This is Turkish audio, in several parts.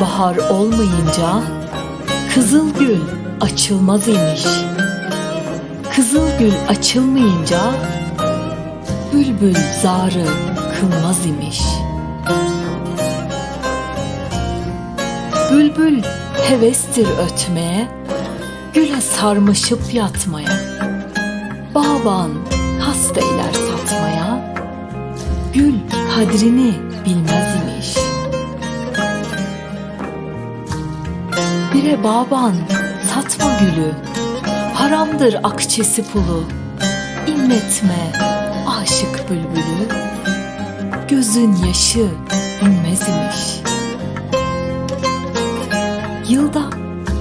Bahar olmayınca Kızıl gül açılmaz imiş. Kızıl gül açılmayınca Bülbül zarı kılmaz imiş. Bülbül hevestir ötmeye, Güle sarmışıp yatmaya. Bağban kast eyler satmaya, Gül kadrini bilmez imiş. Bire baban satma gülü Haramdır akçesi pulu. İnletme aşık bülbülü. Gözün yaşı inmez imiş. Yılda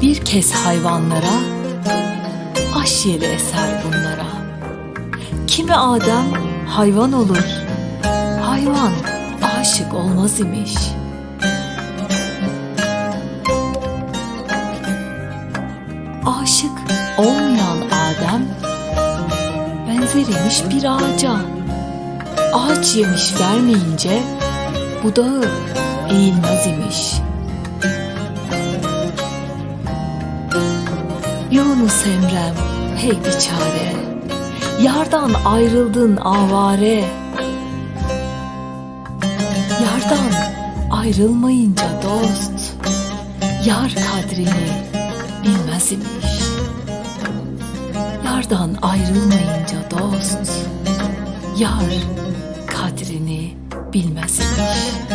bir kez hayvanlara Aş yeli eser bunlara. Kimi Adem hayvan olur Hayvan aşık olmaz imiş.'' aşık olmayan Adem benzermiş bir ağaca. Ağaç yemiş vermeyince budağı eğilmez imiş. Yunus Emrem hey biçare, yardan ayrıldın avare. Yardan ayrılmayınca dost, yar kadrini bilmez imiş. Yardan ayrılmayınca dost, yar kadrini bilmez imiş.